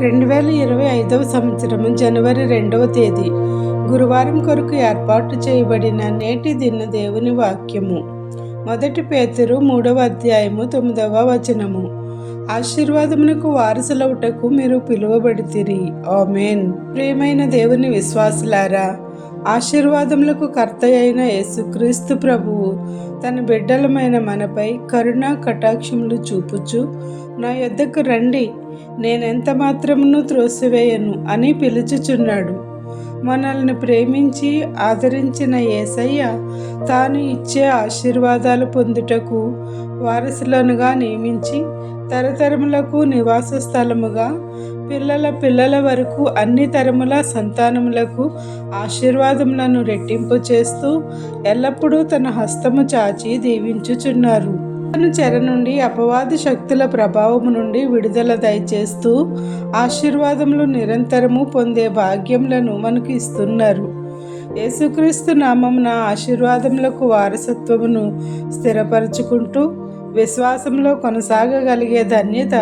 రెండు వేల ఇరవై ఐదవ సంవత్సరము జనవరి రెండవ తేదీ గురువారం కొరకు ఏర్పాటు చేయబడిన నేటి దిన దేవుని వాక్యము. మొదటి పేతురు మూడవ అధ్యాయము తొమ్మిదవ వచనము. ఆశీర్వాదమునకు వారసులవుటకు మీరు పిలువబడితిరి. ఆమెన్. ప్రియమైన దేవుని విశ్వాసులారా ఆశీర్వాదములకు కర్త అయిన యేసుక్రీస్తు ప్రభువు తన బిడ్డలమైన మనపై కరుణా కటాక్షములు చూపుచు నా యొద్దకు రండి నేనెంత మాత్రమును త్రోసివేయను అని పిలుచుచున్నాడు. మనల్ని ప్రేమించి ఆదరించిన ఏసయ్య తాను ఇచ్చే ఆశీర్వాదాలు పొందుటకు వారసులనుగా నియమించి తరతరములకు నివాస స్థలముగా పిల్లల పిల్లల వరకు అన్ని తరముల సంతానములకు ఆశీర్వాదములను రెట్టింపు చేస్తూ ఎల్లప్పుడూ తన హస్తము చాచి దీవించుచున్నారు. చెర నుండి అపవాది శక్తుల ప్రభావము నుండి విడుదల దయచేస్తూ ఆశీర్వాదములు నిరంతరము పొందే భాగ్యములను మనకు ఇస్తున్నారు. యేసుక్రీస్తు నామమున ఆశీర్వాదములకు వారసత్వమును స్థిరపరచుకుంటూ విశ్వాసంలో కొనసాగగలిగే ధన్యత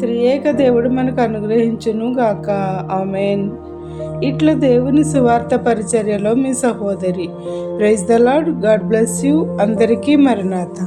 త్రియేక దేవుడు మనకు అనుగ్రహించును గాక. ఆమెన్. ఇట్లా దేవుని సువార్త పరిచర్యలో మీ సహోదరి. Praise the Lord God bless you. అందరికీ మరణాత